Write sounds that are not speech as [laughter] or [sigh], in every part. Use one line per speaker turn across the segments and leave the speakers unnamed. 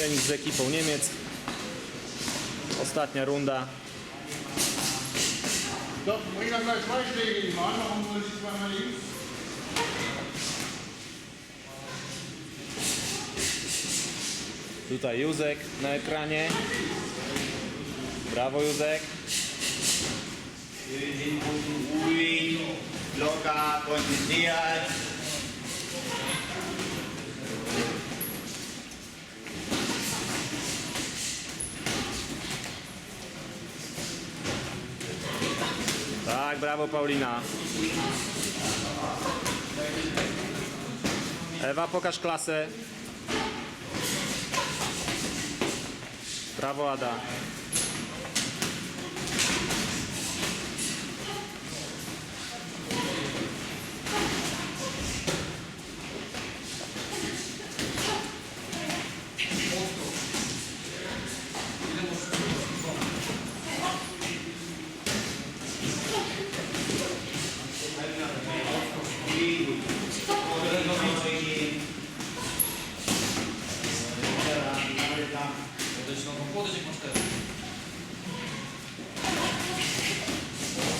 trening z ekipą Niemiec. Ostatnia runda.
Gleich zwei Schläge zweimal links.
Tutaj Józek na ekranie. Brawo Józek.
Ruhig, locker, konzentriert.
Tak, brawo Paulina. Ewa, pokaż klasę. Brawo Ada.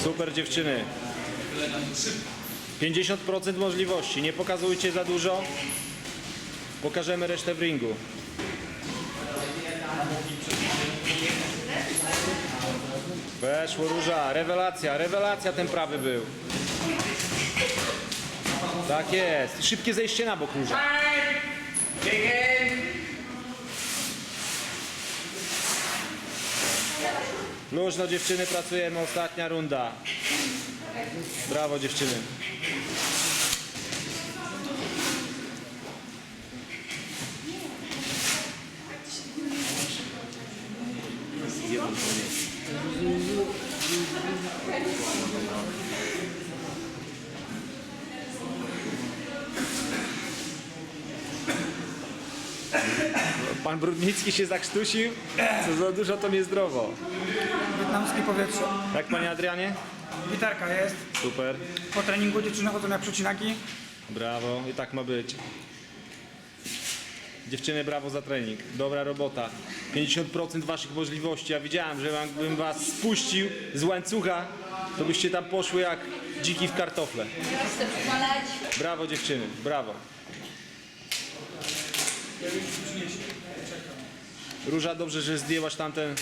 Super dziewczyny. 50% możliwości. Nie pokazujcie za dużo. Pokażemy resztę w ringu. Weszło róża. Rewelacja, rewelacja ten prawy był. Tak jest. Szybkie zejście na bok róża. Luźno dziewczyny, pracujemy. Ostatnia runda. Brawo dziewczyny. Pan Brudnicki się zakrztusił. Co za dużo to niezdrowo.
Wietnamskie powietrze.
Tak panie Adrianie?
Gitarka jest.
Super.
Po treningu dziewczyny chodzą jak przecinaki.
Brawo, i tak ma być. Dziewczyny, brawo za trening. Dobra robota. 50% waszych możliwości. Ja widziałem, że jakbym was spuścił z łańcucha, to byście tam poszły jak dziki w kartofle. Brawo dziewczyny, brawo. Róża, dobrze, że zdjęłaś tamten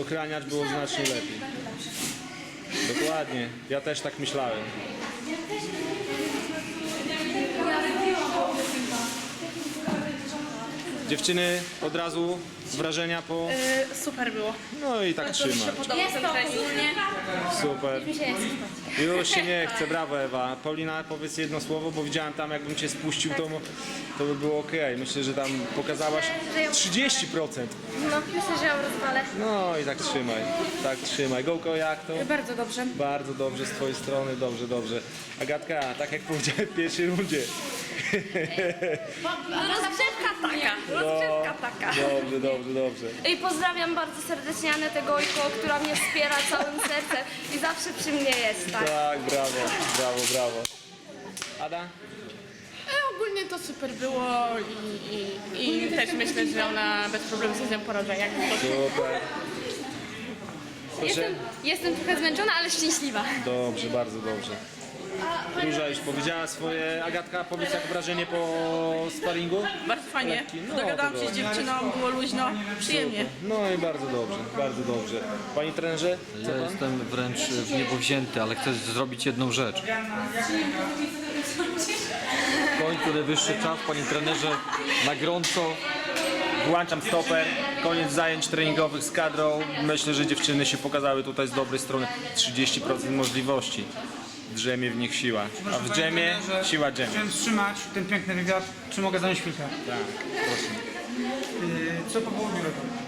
ochraniacz, było znacznie lepiej. Dokładnie, ja też tak myślałem. Dziewczyny, od razu wrażenia po...
Y, Super było.
No i tak
Bardzo mi się
trzymać.
podobał ten trening.
Super. Już się nie [laughs] chce, brawo Ewa. Paulina, powiedz jedno słowo, bo widziałem tam, jakbym cię spuścił, to, to by było ok. Myślę, że tam pokazałaś 30%.
No, myślę, że ją rozwalę.
No i tak trzymaj, tak trzymaj. Gołko, jak to?
Bardzo dobrze.
Bardzo dobrze z twojej strony, dobrze, dobrze. Agatka, tak jak powiedziałem w pierwszej rundzie. [laughs]
Rozgrzewka taka. Rozgrzewka taka.
Dobrze, dobrze, dobrze.
I pozdrawiam bardzo serdecznie Anetę Gojko, która mnie wspiera całym sercem i zawsze przy mnie jest, tak.
Tak, brawo, brawo, brawo. Ada?
E, Ogólnie to super było i, i, i też myślę, że ona bez problemu sobie z nią poradzi. Jak to
Super. Proszę.
Jestem, jestem trochę zmęczona, ale szczęśliwa.
Dobrze, bardzo dobrze. Róża już powiedziała swoje. Agatka, powiedz jak wrażenie po sparingu?
bardzo fajnie.
Lekki, no,
Dogadałam
to
się z dziewczyną, było luźno, przyjemnie.
No i bardzo dobrze, bardzo dobrze. Panie trenerze, co
Ja
pan?
jestem wręcz w niebo wzięty, ale chcę zrobić jedną rzecz. Kończy najwyższy czas, panie trenerze, na gorąco.
Włączam stoper, koniec zajęć treningowych z kadrą. Myślę, że dziewczyny się pokazały tutaj z dobrej strony. 30% możliwości. Drzemie w nich siła. A w dżemie siła dżemie.
Chciałem wstrzymać ten piękny wywiad. Czy mogę zająć chwilkę?
Tak, proszę.
Yy, co po południu robią?